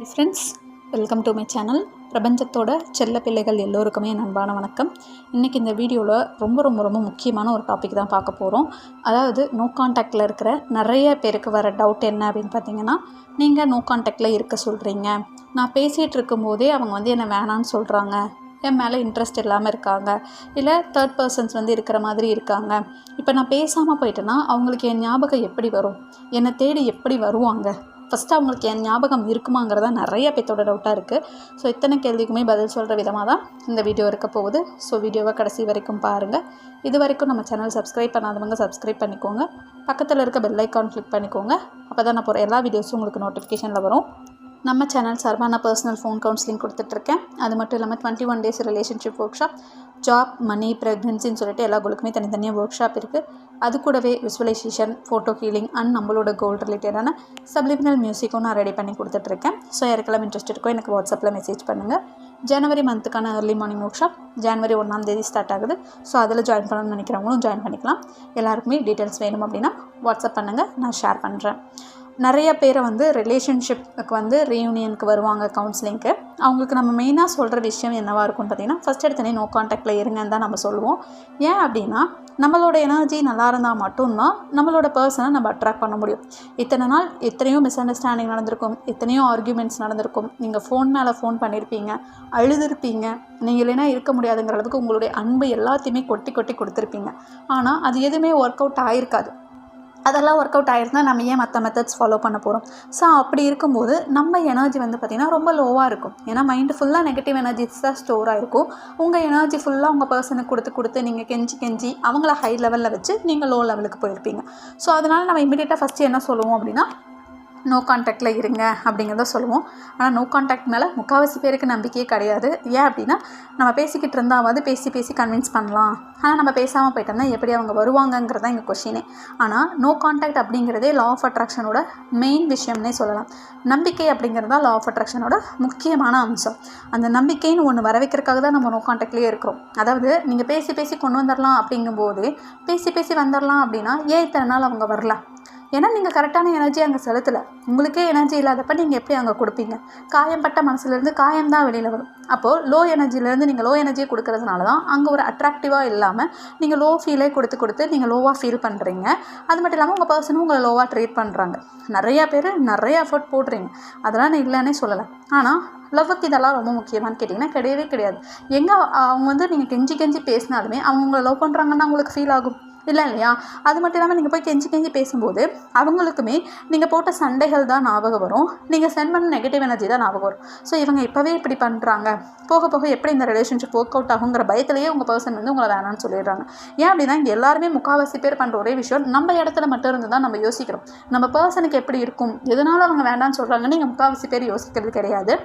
Hi friends welcome to my channel பிரபஞ்சத்தோட செல்ல பிள்ளைகள் எல்லோருக்குமே என் அன்பான வணக்கம். இன்றைக்கி இந்த வீடியோவில் ரொம்ப ரொம்ப ரொம்ப முக்கியமான ஒரு டாபிக் தான் பார்க்க போகிறோம் அதாவது நோ கான்டாக்டில் இருக்கிற நிறைய பேருக்கு வர டவுட் என்ன அப்படின்னு பார்த்தீங்கன்னா நீங்கள் நோ கான்டாக்டில் இருக்க சொல்கிறீங்க நான் பேசிகிட்டு இருக்கும்போதே அவங்க வந்து என்னை வேணான்னு சொல்கிறாங்க என் மேலே இன்ட்ரெஸ்ட் இல்லாமல் இருக்காங்க. இல்லை தேர்ட் பர்சன்ஸ் வந்து இருக்கிற மாதிரி இருக்காங்க. இப்போ நான் பேசாமல் போயிட்டேன்னா அவங்களுக்கு என் ஞாபகம் எப்படி வரும்? என்னை தேடி எப்படி வருவாங்க? ஃபஸ்ட்டு அவங்களுக்கு என் ஞாபகம் இருக்குமாங்கிறத நிறைய பேர்த்தோட டவுட்டாக இருக்குது ஸோ இத்தனை கேள்விக்குமே பதில் சொல்கிற விதமாக தான் இந்த வீடியோ இருக்க போகுது. ஸோ வீடியோவை கடைசி வரைக்கும் பாருங்கள் இது வரைக்கும் நம்ம சேனல் சப்ஸ்கிரைப் பண்ணாதவங்க சப்ஸ்கிரைப் பண்ணிக்கோங்க. பக்கத்தில் இருக்க பெல் ஐக்கான் கிளிக் பண்ணிக்கோங்க. அப்போ தான் நான் போகிற எல்லா வீடியோஸும் உங்களுக்கு நோட்டிஃபிகேஷனில் வரும். நம்ம சேனல் சார்பாக நான் பர்சனல் ஃபோன் கவுன்சிலிங் கொடுத்துட்ருக்கேன் அது மட்டும் இல்லாமல் twenty one days relationship workshop job money ப்ரெக்னென்சின்னு சொல்லிட்டு எல்லா கோலுக்குமே தனித்தனியாக ஒர்க் ஷாப் இருக்குது அது கூடவே விசுவலைசேஷன் ஃபோட்டோ ஹீலிங் அண்ட் நம்மளோட கோல் ரிலேட்டடான சப்ளிமினல் மியூசிக்கும் நான் ரெடி பண்ணி கொடுத்துட்ருக்கேன். ஸோ யாருக்கெல்லாம் இன்ட்ரெஸ்ட் இருக்கோ எனக்கு வாட்ஸ்அப்பில் மெசேஜ் பண்ணுங்கள் ஜனவரி மந்த்துக்கான ஏர்லி மார்னிங் ஒர்க் ஷாப் ஜனவரி ஒன்றாம் தேதி ஸ்டார்ட் ஆகுது. ஸோ அதில் ஜாயின் பண்ணணும்னு நினைக்கிறவங்களும் ஜாயின் பண்ணிக்கலாம். எல்லாருக்குமே டீட்டெயில்ஸ் வேணும் அப்படின்னா வாட்ஸ்அப் பண்ணுங்கள் நான் ஷேர் பண்ணுறேன் நிறைய பேரை வந்து ரிலேஷன்ஷிப்புக்கு வந்து ரீயூனியனுக்கு வருவாங்க கவுன்சிலிங்க்கு அவங்களுக்கு நம்ம மெயினாக சொல்கிற விஷயம் என்னவாக இருக்கும்னு பார்த்தீங்கன்னா ஃபஸ்ட் எடுத்தனே நோ காண்டாக்டில் இருங்கன்னு தான் நம்ம சொல்லுவோம். ஏன் அப்படின்னா நம்மளோட எனர்ஜி நல்லா இருந்தால் மட்டும்தான் நம்மளோட பர்சனை நம்ம அட்ராக்ட் பண்ண முடியும். இத்தனை நாள் எத்தனையோ மிஸ் அண்டர்ஸ்டாண்டிங் நடந்திருக்கும் எத்தனையோ ஆர்கியூமெண்ட்ஸ் நடந்திருக்கும். நீங்கள் ஃபோன் மேலே ஃபோன் பண்ணியிருப்பீங்க அழுதுருப்பீங்க. நீங்கள் இல்லைனா இருக்க முடியாதுங்கிற அளவுக்கு உங்களுடைய அன்பு எல்லாத்தையுமே கொட்டி கொட்டி கொடுத்துருப்பீங்க. ஆனால் அது எதுவுமே ஒர்க் அவுட் ஆகிருக்காது அதெல்லாம் ஒர்க் அவுட் ஆயிருந்தால் நம்ம ஏன் மற்ற மெத்தட்ஸ் ஃபாலோ பண்ண போகிறோம் ஸோ அப்படி இருக்கும்போது நம்ம எனர்ஜி வந்து பார்த்திங்கன்னா ரொம்ப லோவாக இருக்கும். ஏன்னா மைண்டு ஃபுல்லாக நெகட்டிவ் எனர்ஜிஸ் தான் ஸ்டோர் ஆகிருக்கும் உங்கள் எனர்ஜி ஃபுல்லாக உங்கள் பர்சனுக்கு கொடுத்து கொடுத்து நீங்கள் கெஞ்சி கெஞ்சி அவங்கள ஹை லெவலில் வச்சு நீங்கள் லோ லெவலுக்கு போயிருப்பீங்க. ஸோ அதனால் நம்ம இமீடியட்டாக ஃபஸ்ட்டு என்ன சொல்லுவோம் அப்படின்னா நோ கான்டாக்டில் இருங்க அப்படிங்கிறத சொல்லுவோம். ஆனால் நோ கான்டாக்ட் மேலே முக்கால்வாசி பேருக்கு நம்பிக்கையே கிடையாது. ஏன் அப்படின்னா நம்ம பேசிக்கிட்டு இருந்தாவது பேசி பேசி கன்வின்ஸ் பண்ணலாம். ஆனால் நம்ம பேசாமல் போயிட்டோம்னா எப்படி அவங்க வருவாங்கங்கிறது தான் எங்கள் கொஷினே ஆனால் நோ காண்டாக்ட் அப்படிங்கிறதே லா ஆஃப் அட்ராக்ஷனோட மெயின் விஷயம்னே சொல்லலாம். நம்பிக்கை அப்படிங்கிறது தான் லா ஆஃப் அட்ராக்ஷனோட முக்கியமான அம்சம். அந்த நம்பிக்கைன்னு ஒன்று வர வைக்கிறதுக்காக தான் நம்ம நோ காண்டாக்ட்லேயே இருக்கிறோம். அதாவது நீங்கள் பேசி பேசி கொண்டு வந்துடலாம் அப்படிங்கும்போது பேசி பேசி வந்துடலாம் அப்படின்னா ஏன் இத்தனை நாள் அவங்க வரல? ஏன்னா நீங்கள் கரெக்டான எனர்ஜி அங்கே செலுத்தலை. உங்களுக்கே எனர்ஜி இல்லாதப்ப நீங்கள் எப்படி அங்கே கொடுப்பீங்க? காயம்பட்ட மனசுலேருந்து காயம் தான் வெளியில் வரும். அப்போது லோ எனர்ஜிலேருந்து நீங்கள் லோ எனர்ஜியை கொடுக்கறதுனால தான் அங்கே ஒரு அட்ராக்டிவாக இல்லாமல் நீங்கள் லோ ஃபீலே கொடுத்து கொடுத்து நீங்கள் லோவாக ஃபீல் பண்ணுறீங்க அது மட்டும் இல்லாமல் உங்கள் பர்சனும் உங்களை லோவாக ட்ரீட் பண்ணுறாங்க நிறையா பேர் நிறைய எஃபர்ட் போடுறீங்க. அதெல்லாம் நான் இல்லைன்னே சொல்லலை. ஆனால் லவ்வுக்கு இதெல்லாம் ரொம்ப முக்கியமானு கேட்டிங்கன்னா கிடையவே கிடையாது. எங்கே அவங்க வந்து நீங்கள் கெஞ்சி கெஞ்சி பேசினாலுமே அவங்க உங்களை லவ் பண்ணுறாங்கன்னா உங்களுக்கு ஃபீல் ஆகும். இல்லை இல்லையா? அது மட்டும் இல்லாமல் நீங்கள் போய் கெஞ்சி கெஞ்சி பேசும்போது அவங்களுக்குமே நீங்கள் போட்ட சண்டைகள் தான் ஞாபகம் வரும். நீங்கள் சென்ட் பண்ண நெகட்டிவ் எனர்ஜி தான் ஞாபகம் வரும். ஸோ இவங்க இப்போவே இப்படி பண்ணுறாங்க போக போக எப்படி இந்த ரிலேஷன்ஷிப் ஒர்க் அவுட் ஆகுங்கிற பயத்திலேயே உங்கள் பர்சன் வந்து உங்களை வேணாம்னு சொல்லிடுறாங்க. ஏன் அப்படின்னா இங்கே எல்லாருமே முக்கால்வாசி பேர் பண்ணுற ஒரே விஷயம் நம்ம இடத்துல மட்டும் இருந்து தான் நம்ம யோசிக்கிறோம். நம்ம பர்சனுக்கு எப்படி இருக்கும்? எதனால அவங்க வேண்டாம்னு சொல்கிறாங்கன்னு நீங்கள் முக்கால்வாசி பேர் யோசிக்கிறது கிடையாது.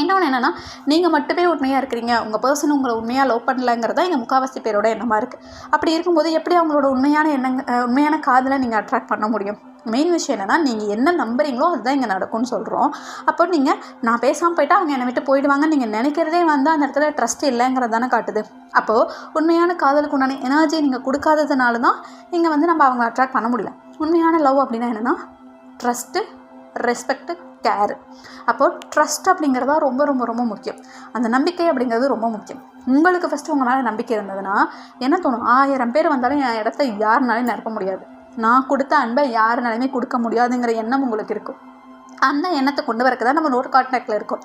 இன்னொன்று என்னென்னா நீங்கள் மட்டுமே உண்மையாக இருக்கிறீங்க. உங்கள் பர்சன் உங்களை உண்மையாக லவ் பண்ணலங்கிறதா எங்கள் முக்கால்வாசி பேரோட எண்ணமாக இருக்குது அப்படி இருக்கும்போது எப்படி அவங்களோட உண்மையான எண்ணங்க உண்மையான காதலை நீங்கள் அட்ராக்ட் பண்ண முடியும்? மெயின் விஷயம் என்னென்னா நீங்கள் என்ன நம்புறீங்களோ அதுதான் இங்கே நடக்கும்னு சொல்கிறோம் அப்போ நீங்கள் நான் பேசாமல் போயிட்டா அவங்க என்னை விட்டு போயிடுவாங்க. நீங்கள் நினைக்கிறதே வந்து அந்த இடத்துல ட்ரஸ்ட் இல்லைங்கிறது தானே காட்டுது. அப்போது உண்மையான காதலுக்கு உண்டான எனர்ஜி நீங்கள் கொடுக்காததுனால தான் இங்கே வந்து நம்ம அவங்க அட்ராக்ட் பண்ண முடியல. உண்மையான லவ் அப்படின்னா என்னென்னா ட்ரஸ்ட்டு ரெஸ்பெக்ட்டு கேரு அப்போது ட்ரஸ்ட் அப்படிங்கிறதா ரொம்ப ரொம்ப ரொம்ப முக்கியம். அந்த நம்பிக்கை அப்படிங்கிறது ரொம்ப முக்கியம். உங்களுக்கு ஃபஸ்ட்டு உங்கள் மேலே நம்பிக்கை இருந்ததுன்னா என்ன தோணும்? ஆயிரம் பேர் வந்தாலும் என் இடத்த யாருனாலையும் நிரப்ப முடியாது. நான் கொடுத்த அன்பை யாருனாலையுமே கொடுக்க முடியாதுங்கிற எண்ணம் உங்களுக்கு இருக்கும். அந்த எண்ணத்தை கொண்டு வரக்கு தான் நம்ம நோட் கான்டாக்டில் இருக்கோம்.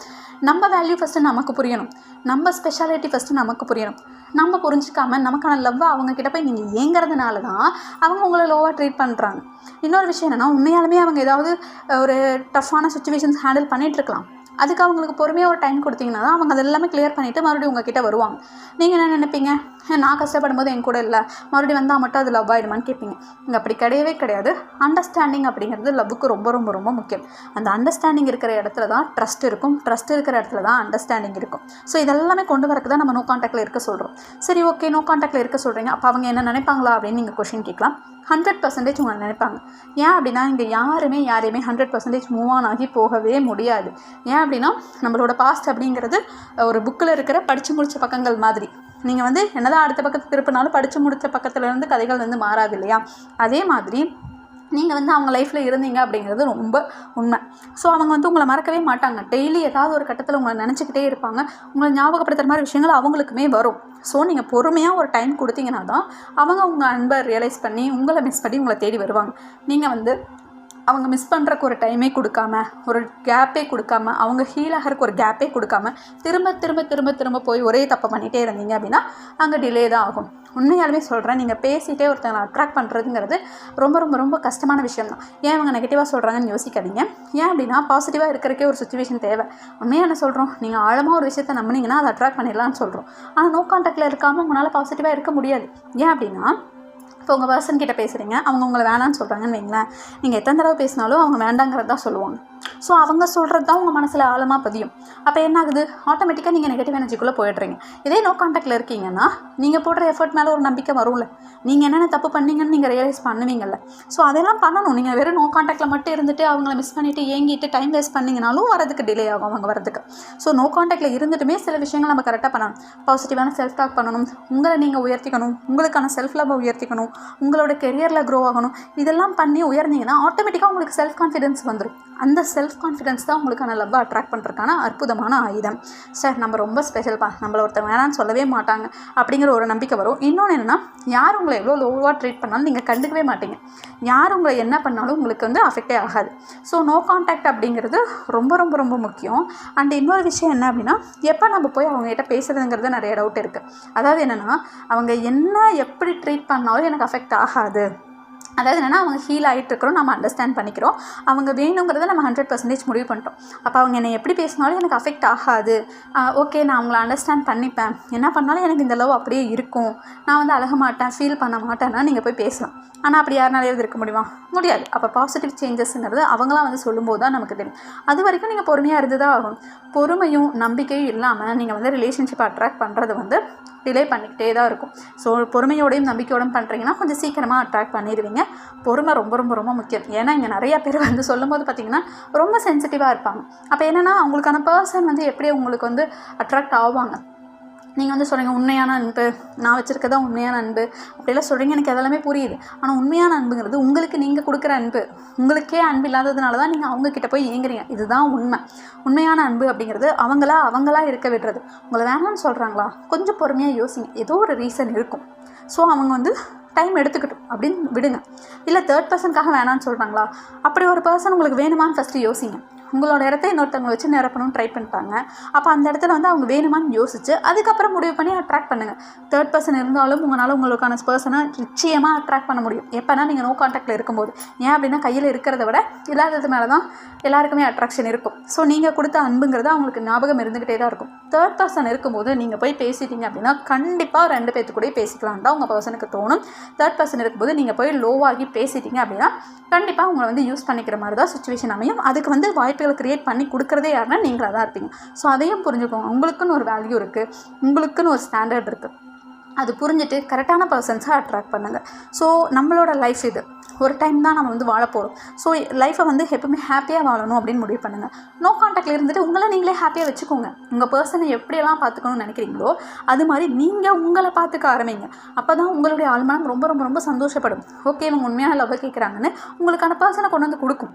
நம்ம வேல்யூ ஃபஸ்ட்டு நமக்கு புரியணும். நம்ம ஸ்பெஷாலிட்டி ஃபஸ்ட்டு நமக்கு புரியணும். நம்ம புரிஞ்சிக்காம நமக்கான லவ்வை அவங்கக்கிட்ட போய் நீங்கள் ஏங்கிறதுனால தான் அவங்க உங்களை லோவாக ட்ரீட் பண்ணுறாங்க இன்னொரு விஷயம் என்னென்னா உண்மையாலுமே அவங்க ஏதாவது ஒரு டஃப்பான சுச்சுவேஷன்ஸ் ஹேண்டில் பண்ணிகிட்ருக்கலாம் அதுக்கு அவங்களுக்கு பொறுமையாக ஒரு டைம் கொடுத்தீங்கன்னா தான் அவங்க அதெல்லாமே கிளியர் பண்ணிவிட்டு மறுபடியும் உங்ககிட்ட வருவாங்க. நீங்கள் என்ன நினைப்பீங்க? நான் கஷ்டப்படும் போது என் கூட இல்லை. மறுபடியும் வந்தால் மட்டும் அது லவ் ஆகிடுமான்னு கேட்பீங்க இங்கே அப்படி கிடையவே கிடையாது. அண்டர்ஸ்டாண்டிங் அப்படிங்கிறது லவ்வுக்கு ரொம்ப ரொம்ப ரொம்ப முக்கியம். அந்த அண்டர்ஸ்டாண்டிங் இருக்கிற இடத்துல தான் ட்ரஸ்ட் இருக்கும். ட்ரஸ்ட் இருக்கிற இடத்துல தான் அண்டர்ஸ்டாண்டிங் இருக்கும். ஸோ இதெல்லாமே கொண்டு வரக்கு தான் நம்ம நோ காண்டாக்டில் இருக்க சொல்கிறோம் சரி ஓகே நோ காண்டாக்டில் இருக்க சொல்கிறீங்க அப்போ அவங்க என்ன நினைப்பாங்களா அப்படின்னு நீங்கள் கொஷின் கேட்கலாம். ஹண்ட்ரட் பர்சன்டேஜ் உங்களை நினைப்பாங்க. ஏன் அப்படின்னா இங்கே யாருமே யாரையுமே ஹண்ட்ரட் பர்சன்டேஜ் மூவ் ஆன் ஆகி போகவே முடியாது. ஏன் அப்படின்னா நம்மளோட பாஸ்ட் அப்படிங்கிறது ஒரு புக்கில் இருக்கிற படித்து முடித்த பக்கங்கள் மாதிரி. நீங்கள் வந்து என்னதான் அடுத்த பக்கத்து திருப்பினாலும் படித்து முடித்த பக்கத்துலேருந்து கதைகள் வந்து மாறாது இல்லையா? அதே மாதிரி நீங்கள் வந்து அவங்க லைஃப்பில் இருந்தீங்க அப்படிங்கிறது ரொம்ப உண்மை. ஸோ அவங்க வந்து உங்களை மறக்கவே மாட்டாங்க. டெய்லி ஏதாவது ஒரு கட்டத்தில் உங்களை நினச்சிக்கிட்டே இருப்பாங்க. உங்களை ஞாபகப்படுத்துகிற மாதிரி விஷயங்கள் அவங்களுக்குமே வரும். ஸோ நீங்கள் பொறுமையாக ஒரு டைம் கொடுத்தீங்கன்னா தான் அவங்க உங்கள் அன்பை ரியலைஸ் பண்ணி உங்களை மிஸ் பண்ணி உங்களை தேடி வருவாங்க. நீங்கள் வந்து அவங்க மிஸ் பண்ணுறக்கு ஒரு டைமே கொடுக்காம ஒரு கேப்பே கொடுக்காம அவங்க ஹீல் ஆகிறதுக்கு ஒரு கேப்பே கொடுக்காம திரும்ப திரும்ப திரும்ப திரும்ப போய் ஒரே தப்பை பண்ணிகிட்டே இருந்தீங்க அப்படின்னா அங்கே டிலே தான் ஆகும். உண்மையாலுமே சொல்கிறேன் நீங்கள் பேசிகிட்டே ஒருத்தங்களை அட்ராக்ட் பண்ணுறதுங்கிறது ரொம்ப ரொம்ப ரொம்ப கஷ்டமான விஷயம் தான். ஏன் அவங்க நெகட்டிவாக சொல்கிறாங்கன்னு யோசிக்காதீங்க. ஏன் அப்படின்னா பாசிட்டிவாக இருக்கிறக்கே ஒரு சுச்சுவேஷன் தேவை. உண்மையாக என்ன சொல்கிறோம் நீங்கள் ஆழமாக ஒரு விஷயத்தை நம்பினீங்கன்னா அதை அட்ராக்ட் பண்ணிடலாம்னு சொல்கிறோம் ஆனால் நோ கான்டாக்டில் இருக்காமல் உங்களால் பாசிட்டிவாக இருக்க முடியாது. ஏன் அப்படின்னா இப்போ உங்கள் பர்சன் கிட்ட பேசுகிறீங்க அவங்க உங்களை வேணான்னு சொல்கிறாங்கன்னு வைங்களேன். நீங்கள் எத்தனை தடவை பேசினாலும் அவங்க வேண்டாங்கிறது தான் சொல்லுவாங்க. ஸோ அவங்க சொல்கிறது தான் உங்கள் மனசில் ஆழமாக பதியும். அப்போ என்ன ஆகுது ஆட்டோமேட்டிக்காக நீங்கள் நெகட்டிவ் எனர்ஜிக்குள்ளே போயிடுறீங்க. இதே நோ கான்டாக்டில் இருக்கீங்கன்னா நீங்கள் போடுற எஃபர்ட் மேலே ஒரு நம்பிக்கை வரும்ல. நீங்கள் என்னென்ன தப்பு பண்ணீங்கன்னு நீங்கள் ரியலைஸ் பண்ணுவீங்கல்ல. ஸோ அதெல்லாம் பண்ணணும். நீங்கள் வெறும் நோ கான்டாக்டில் மட்டும் இருந்துட்டு அவங்கள மிஸ் பண்ணிவிட்டு ஏங்கிட்டு டைம் வேஸ்ட் பண்ணிங்கனாலும் வரதுக்கு டிலே ஆகும் அவங்க வரதுக்கு ஸோ நோ கான்டாக்டில் இருந்துட்டுமே சில விஷயங்கள் நம்ம கரெக்டாக பண்ணணும் பாசிட்டிவான செல்ஃப் டாக் பண்ணணும். உங்களை நீங்கள் உயர்த்திக்கணும். உங்களுக்கான செல்ஃப் லவ் உயர்த்திக்கணும். உங்களோட கெரியரில் க்ரோ ஆகணும். இதெல்லாம் பண்ணி உயர்ந்தீங்கன்னா ஆட்டோமேட்டிக்காக உங்களுக்கு செல்ஃப் கான்ஃபிடென்ஸ் வந்துடும் அந்த செல்ஃப் கான்ஃபிடென்ஸ் தான் உங்களுக்கான லவ்வை அட்ராக்ட் பண்ணுறதுக்கான அற்புதமான ஆயுதம். சார் நம்ம ரொம்ப ஸ்பெஷல்ப்பா நம்மளை ஒருத்தர் வேணான்னு சொல்லவே மாட்டாங்க அப்படிங்கிற ஒரு நம்பிக்கை வரும். இன்னொன்று என்னென்னா யார் உங்களை எவ்வளோ லோவாக ட்ரீட் பண்ணாலும் நீங்கள் கண்டுக்கவே மாட்டீங்க. யார் உங்களை என்ன பண்ணாலும் உங்களுக்கு வந்து அஃபெக்டே ஆகாது. ஸோ நோ கான்டாக்ட் அப்படிங்கிறது ரொம்ப ரொம்ப ரொம்ப முக்கியம். அண்ட் இன்னொரு விஷயம் என்ன அப்படின்னா எப்போ நம்ம போய் அவங்ககிட்ட பேசுகிறதுங்கிறது நிறைய டவுட் இருக்குது அதாவது என்னென்னா அவங்க என்ன எப்படி ட்ரீட் பண்ணாலும் எனக்கு அஃபெக்ட் ஆகாது. அதாவது என்னென்னா அவங்க ஹீல் ஆகிட்டு இருக்கிறோம் நம்ம அண்டர்ஸ்டாண்ட் பண்ணிக்கிறோம். அவங்க வேணுங்கிறத நம்ம ஹண்ட்ரட் பர்சன்டேஜ் முடிவு பண்ணிட்டோம். அப்போ அவங்க என்னை எப்படி பேசினாலும் எனக்கு அஃபெக்ட் ஆகாது. ஓகே நான் அவங்கள அண்டர்ஸ்டாண்ட் பண்ணிப்பேன். என்ன பண்ணாலும் எனக்கு இந்த லவ் அப்படியே இருக்கும். நான் வந்து அழக மாட்டேன் ஃபீல் பண்ண மாட்டேன்னா நீங்கள் போய் பேசலாம். ஆனால் அப்படி யாருனாலையாவது இருக்க முடியுமா? முடியாது. அப்போ பாசிட்டிவ் சேஞ்சஸ்ங்கிறது அவங்களாம் வந்து சொல்லும்போது தான் நமக்கு தெரியும். அது வரைக்கும் நீங்கள் பொறுமையாக இருந்து தான் ஆகும் பொறுமையும் நம்பிக்கையும் இல்லாமல் நீங்கள் வந்து ரிலேஷன்ஷிப் அட்ராக்ட் பண்ணுறது வந்து டிலே பண்ணிக்கிட்டே தான் இருக்கும். ஸோ பொறுமையோடையும் நம்பிக்கையோடையும் பண்ணுறீங்கன்னா கொஞ்சம் சீக்கிரமாக அட்ராக்ட் பண்ணிடுவீங்க. பொறுமை ரொம்ப ரொம்ப ரொம்ப முக்கியம். ஏன்னா இங்கே நிறைய பேர் வந்து சொல்லும்போது பார்த்தீங்கன்னா ரொம்ப சென்சிட்டிவாக இருப்பாங்க. அப்போ என்னென்னா அவங்களுக்கான பர்சன் வந்து எப்படி உங்களுக்கு வந்து அட்ராக்ட் ஆவாங்க? நீங்கள் வந்து சொல்கிறீங்க உண்மையான அன்பு. நான் வச்சுருக்கதான் உண்மையான அன்பு? அப்படிலாம் சொல்கிறீங்க எனக்கு அதெல்லாமே புரியுது. ஆனால் உண்மையான அன்புங்கிறது உங்களுக்கு நீங்கள் கொடுக்குற அன்பு. உங்களுக்கே அன்பு இல்லாததுனால தான் நீங்கள் அவங்கக்கிட்ட போய் ஏங்குறீங்க இதுதான் உண்மை. உண்மையான அன்பு அப்படிங்கிறது அவங்களா அவங்களா இருக்க விடுறது. உங்களை வேணாம்னு சொல்கிறாங்களா கொஞ்சம் பொறுமையாக யோசிங்க. ஏதோ ஒரு ரீசன் இருக்கும். ஸோ அவங்க வந்து டைம் எடுத்துக்கிட்டோம் அப்படின்னு விடுங்க. இல்லை தேர்ட் பர்சனுக்காக வேணான்னு சொல்கிறாங்களா அப்படி ஒரு பர்சன் உங்களுக்கு வேணுமான்னு ஃபஸ்ட்டு யோசிங்க. உங்களோட இடத்த இன்னொருத்தவங்க வச்சு நிரப்பணும்னு ட்ரை பண்ணிட்டாங்க அப்போ அந்த இடத்துல வந்து அவங்க வேணுமான்னு யோசிச்சு அதுக்கப்புறம் முடிவு பண்ணி அட்ராக்ட் பண்ணுங்கள் தேர்ட் பர்சன் இருந்தாலும் உங்களால் உங்களுக்கான பர்சனை நிச்சயமாக அட்ராக்ட் பண்ண முடியும். எப்போனா நீங்கள் நோ காண்டாக்டில் இருக்கும்போது. ஏன் அப்படின்னா கையில் இருக்கிறத விட இல்லாதது மேலே தான் எல்லாருக்குமே அட்ராக்ஷன் இருக்கும். ஸோ நீங்கள் கொடுத்த அன்புங்கிறது அவங்களுக்கு ஞாபகம் இருந்துக்கிட்டே தான் இருக்கும். தேர்ட் பர்சன் இருக்கும்போது நீங்கள் போய் பேசிட்டீங்க அப்படின்னா கண்டிப்பாக ரெண்டு பேர்த்து கூட பேசிக்கலாம். தான் உங்கள் பர்சனுக்கு தோணும். தேர்ட் பர்சன் இருக்கும்போது நீங்கள் போய் லோவாகி பேசிட்டீங்க அப்படின்னா கண்டிப்பாக உங்களை வந்து யூஸ் பண்ணிக்கிற மாதிரி தான் சுச்சுவேஷன் அமையும். அதுக்கு வந்து வாய்ப்பு வாய்ப்புகளை க்ரியேட் பண்ணி கொடுக்குறதே யாருன்னா நீங்களாக தான் இருப்பீங்க. ஸோ அதையும் புரிஞ்சுக்கோங்க. உங்களுக்குன்னு ஒரு வேல்யூ இருக்குது உங்களுக்குன்னு ஒரு ஸ்டாண்டர்ட் இருக்குது அது புரிஞ்சுட்டு கரெக்டான பர்சன்ஸை அட்ராக்ட் பண்ணுங்கள் ஸோ நம்மளோட லைஃப் இது. ஒரு டைம் தான் நம்ம வந்து வாழ போகிறோம் ஸோ லைஃப்பை வந்து எப்பவுமே ஹாப்பியாக வாழணும் அப்படின்னு முடிவு பண்ணுங்கள் நோ காண்டாக்டில் இருந்துட்டு உங்களை நீங்களே ஹாப்பியாக வச்சுக்கோங்க. உங்கள் பர்சனை எப்படியெல்லாம் பார்த்துக்கணும்னு நினைக்கிறீங்களோ அது மாதிரி நீங்கள் உங்களை பார்த்துக்க ஆரம்பிங்க. அப்போ தான் உங்களுடைய ஆழ்மனம் ரொம்ப ரொம்ப ரொம்ப சந்தோஷப்படும். ஓகே இவங்க உண்மையான லவ் கேட்குறாங்கன்னு உங்களுக்கான பர்சனை கொண்டு வந்து கொடுக்கும்.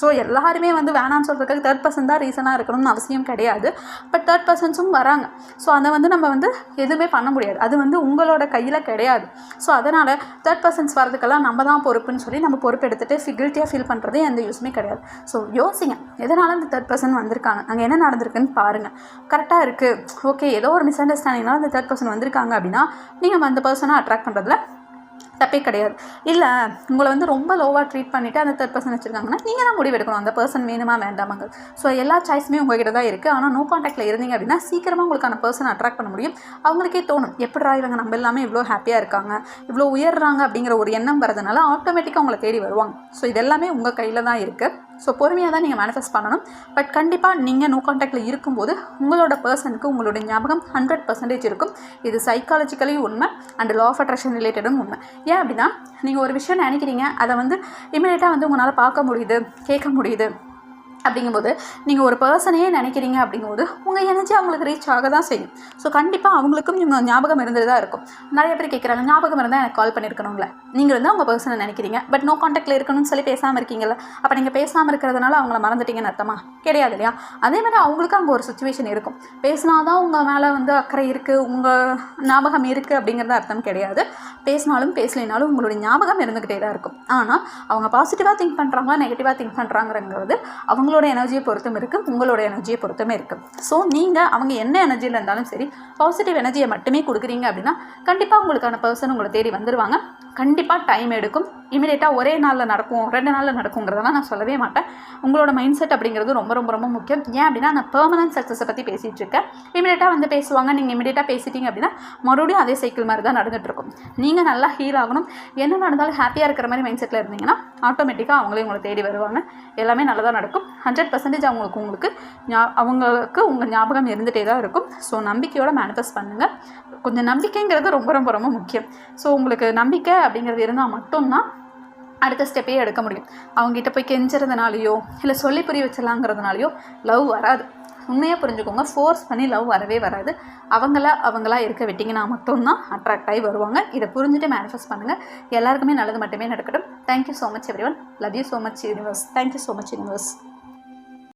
ஸோ எல்லாருமே வந்து வேணாம்னு சொல்கிறதுக்கு தேர்ட் பர்சன் தான் ரீசனாக இருக்கணும்னு அவசியம் கிடையாது. பட் தேர்ட் பர்சன்ஸும் வராங்க. ஸோ அதை வந்து நம்ம வந்து எதுவுமே பண்ண முடியாது. அது வந்து உங்களோட கையில் கிடையாது. ஸோ அதனால் தேர்ட் பர்சன்ஸ் வரதுக்கெல்லாம் நம்ம தான் பொறுப்புன்னு சொல்லி நம்ம பொறுப்பு எடுத்துகிட்டு ஃபிகில்ட்டியாக ஃபீல் பண்ணுறது எந்த யூஸுமே கிடையாது. ஸோ யோசிங்க. எதனால் இந்த தேர்ட் பர்சன் வந்திருக்காங்க? அங்கே என்ன நடந்திருக்குன்னு பாருங்கள் கரெக்டாக இருக்குது ஓகே ஏதோ ஒரு மிஸ் அண்டர்ஸ்டாண்டிங்னால அந்த தேர்ட் பர்சன் வந்திருக்காங்க அப்படின்னா நீங்கள் அந்த பர்சனை அட்ராக்ட் பண்ணுறதுல தப்பே கிடையாது. இல்லை உங்களை வந்து ரொம்ப லோவாக ட்ரீட் பண்ணிவிட்டு அந்த தேர்ட் பர்சன் வச்சுருக்காங்கன்னா நீங்கள் தான் முடிவு எடுக்கணும். அந்த பர்சன் வேணுமா வேண்டாமாங்க ஸோ எல்லா சாய்ஸுமே உங்ககிட்ட தான் இருக்குது ஆனால் நோ காண்டாக்டில் இருந்தீங்க அப்படின்னா சீக்கிரமாக உங்களுக்கான பர்சனை அட்ராக்ட் பண்ண முடியும். அவங்களுக்கே தோணும் எப்படா இவங்க நம்ம எல்லாமே இவ்வளோ ஹாப்பியாக இருக்காங்க இவ்வளோ உயர்றாங்க அப்படிங்கிற ஒரு எண்ணம் வரதுனால ஆட்டோமேட்டிக்காக உங்களை தேடி வருவாங்க. ஸோ இதெல்லாமே உங்கள் கையில் தான் இருக்குது ஸோ பொறுமையாக தான் நீங்கள் மேனிஃபெஸ்ட் பண்ணணும். பட் கண்டிப்பாக நீங்கள் நோ காண்டாக்டில் இருக்கும்போது உங்களோட பர்சனுக்கு உங்களோட ஞாபகம் ஹண்ட்ரட் பர்சன்டேஜ் இருக்கும். இது சைக்காலஜிக்கலி உண்மை அண்ட் லா ஆஃப் அட்ராக்ஷன் ரிலேட்டடும் உண்மை. ஏன் அப்படின்னா நீங்கள் ஒரு விஷயம் நினைக்கிறீங்க அதை வந்து இமீடியட்டாக வந்து உங்களால் பார்க்க முடியுது கேட்க முடியுது. அப்படிங்கும்போது நீங்கள் ஒரு பர்சனையே நினைக்கிறீங்க அப்படிங்கும்போது உங்கள் எனர்ஜி அவங்களுக்கு ரீச் ஆக தான் செய்யும். ஸோ கண்டிப்பாக அவங்களுக்கும் இவங்க ஞாபகம் இருந்தது தான் இருக்கும். நிறைய பேர் கேட்குறாங்க ஞாபகம் இருந்தால் எனக்கு கால் பண்ணியிருக்கணுங்களே நீங்கள் வந்து உங்கள் பர்சனை நினைக்கிறீங்க. பட் நோ காண்டாக்டில் இருக்கணும்னு சொல்லி பேசாமல் இருக்கீங்கல்ல அப்போ நீங்கள் பேசாமல் இருக்கிறதுனால அவங்கள மறந்துட்டீங்கன்னு அர்த்தமா? கிடையாது இல்லையா? அதே மாதிரி அவங்களுக்கு அங்கே ஒரு சுச்சுவேஷன் இருக்கும். பேசினா தான் உங்கள் மேலே வந்து அக்கறை இருக்குது உங்கள் ஞாபகம் இருக்குது அப்படிங்கிறது அர்த்தம் கிடையாது. பேசினாலும் பேசலைனாலும் உங்களுடைய ஞாபகம் இருந்துக்கிட்டே தான் இருக்கும். ஆனால் அவங்க பாசிட்டிவாக திங்க் பண்ணுறாங்களா நெகட்டிவாக திங்க் பண்ணுறாங்கிறது அவங்களோட எனர்ஜியை பொறுத்தும் இருக்குது உங்களோட எனர்ஜியை பொறுத்துமே இருக்குது ஸோ நீங்கள் அவங்க என்ன எனர்ஜியில் இருந்தாலும் சரி பாசிட்டிவ் எனர்ஜியை மட்டுமே கொடுக்குறீங்க அப்படின்னா கண்டிப்பாக உங்களுக்கான பர்சன் உங்களை தேடி வந்துடுவாங்க கண்டிப்பாக டைம் எடுக்கும். இமீடியட்டாக ஒரே நாளில் நடக்கும் ரெண்டு நாளில் நடக்குங்கிறதெல்லாம் நான் சொல்லவே மாட்டேன். உங்களோட மைண்ட் செட் அப்படிங்கிறது ரொம்ப ரொம்ப ரொம்ப முக்கியம். ஏன் அப்படின்னா நான் பெர்மனன்ட் சக்ஸஸை பற்றி பேசிகிட்டு இருக்கேன். இமீடியட்டாக வந்து பேசுவாங்க. நீங்கள் இமீடியட்டாக பேசிட்டீங்க அப்படின்னா மறுபடியும் அதே சைக்கிள் மாதிரி தான் நடந்துகிட்ருக்கும் நீங்கள் நல்லா ஹீல் ஆகணும். என்ன நடந்தாலும் ஹாப்பியாக இருக்கிற மாதிரி மைண்ட் செட்டில் இருந்தீங்கன்னா ஆட்டோமேட்டிக்காக அவங்களே உங்களை தேடி வருவாங்க. எல்லாமே நல்லதாக நடக்கும். ஹண்ட்ரட் பர்சன்டேஜ் அவங்களுக்கு உங்களுக்கு ஞா- அவங்களுக்கு உங்கள் ஞாபகம் இருந்துகிட்டே தான் இருக்கும். ஸோ நம்பிக்கையோட மேனிஃபெஸ்ட் பண்ணுங்கள் கொஞ்சம் நம்பிக்கைங்கிறது ரொம்ப ரொம்ப ரொம்ப முக்கியம். ஸோ உங்களுக்கு நம்பிக்கை அப்படிங்கிறது இருந்தால் மட்டும்தான் அடுத்த ஸ்டெப்பே எடுக்க முடியும். அவங்ககிட்ட போய் கெஞ்சுறதுனாலையோ இல்லை சொல்லி புரிய வச்சிடலாங்கிறதுனாலையோ லவ் வராது. உண்மையாக புரிஞ்சுக்கோங்க ஃபோர்ஸ் பண்ணி லவ் வரவே வராது. அவங்கள அவங்களா இருக்க விட்டிங்கன்னா மட்டும்தான் அட்ராக்ட் ஆகி வருவாங்க. இதை புரிஞ்சுட்டு மேனிஃபெஸ்ட் பண்ணுங்கள் எல்லாருக்குமே நல்லது மட்டுமே நடக்கட்டும். Thank you so much everyone love you so much universe thank you so much universe